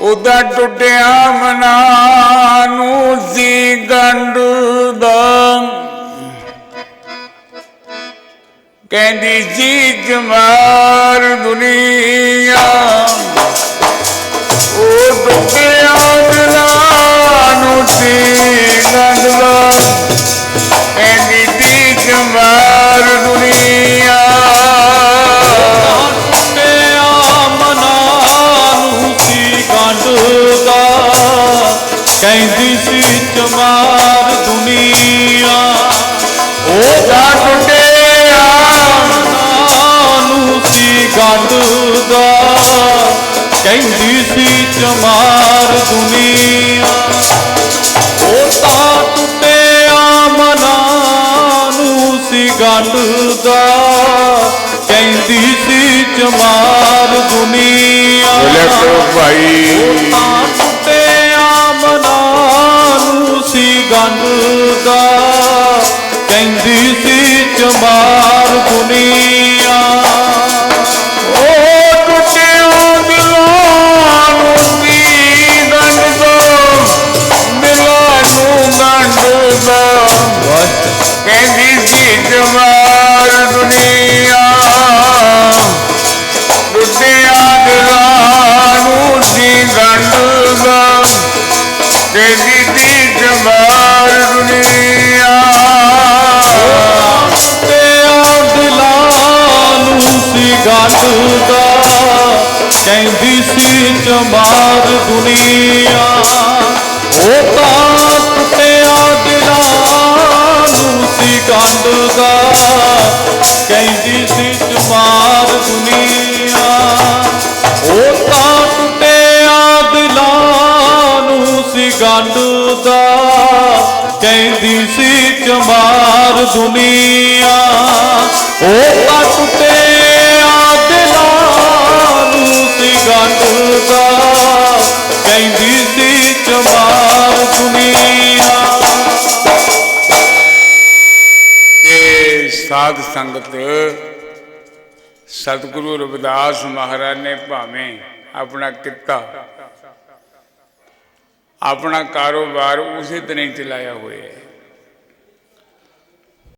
ਉਹਦਾ ਟੁੱਟਿਆ ਮਨਾ ਨੂੰ ਸੀ ਗੰਢ ਦਾ ਕਹਿੰਦੀ ਸੀ ਜਮਾਰ ਦੁਨੀਆ ਜਾ ਟੁੱਟਿਆ ਨੂੰ ਸੀ ਗੰਢਦਾ ਕਹਿੰਦੀ ਸੀ ਚਮਾਰ ਦੁਨੀਆ। ਉਹ ਤਾਂ ਟੁੱਟਿਆ ਮਨਾਂ ਨੂੰ ਸੀ ਗੰਢਦਾ ਕਹਿੰਦੀ ਸੀ ਚਮਾਰ ਦੁਨੀਆ। ਬੋਲੇ ਕੋ ਭਾਈ। ਤਾਂ ਟੁੱਟਿਆ ਮਨਾਂ ਨੂੰ ਸੀ ਗੰਢਦਾ ਕਹਿੰਦੀ ਸੀ ਚਮਾਰ ਦੁਨੀਆ। ਉਹ ਟੁੱਟਿਆ ਦਿਲਾਂ ਨੂੰ ਸੀ ਗੰਢ ਦੋ। ਦਿਲਾਂ ਨੂੰ ਗੰਢ ਦੋ। ਕਹਿੰਦੀ ਸੀ ਜਮਾਰ ਦੁਨੀਆ। ਟੁੱਟਿਆ ਦਿਲਾਂ ਨੂੰ ਸੀ ਗੰਢ ਦੋ। ਕਹਿੰਦੀ ਸੀ ਜਮਾਰ ਸੀ ਗੰਢਦਾ ਕਹਿੰਦੀ ਸੀ ਚਮਾਰ ਦੁਨੀਆ। ਉਹ ਤਾਂ ਟੁੱਟਿਆ ਦਿਲਾਂ ਨੂੰ ਸੀ ਗੰਢਦਾ ਕਹਿੰਦੀ ਸੀ ਚਮਾਰ ਦੁਨੀਆ। ਉਹ ਤਾਂ ਟੁੱਟਿਆ ਦਿਲਾਂ ਨੂੰ ਸੀ ਗੰਢਦਾ ਕਹਿੰਦੀ ਸੀ ਚਮਾਰ ਦੁਨੀਆ। ਉਹ ਤਾਂ ਟੁੱਟਿਆ ਦੁਨੀਆ ਇਹ ਸਾਧ ਸੰਗਤ ਸਤਿਗੁਰੂ ਰਵਿਦਾਸ ਮਹਾਰਾਜ ਨੇ ਭਾਵੇਂ ਆਪਣਾ ਕਿੱਤਾ, ਆਪਣਾ ਕਾਰੋਬਾਰ ਉਸੇ ਤਰ੍ਹਾਂ ਹੀ ਚਲਾਇਆ ਹੋਇਆ ਹੈ।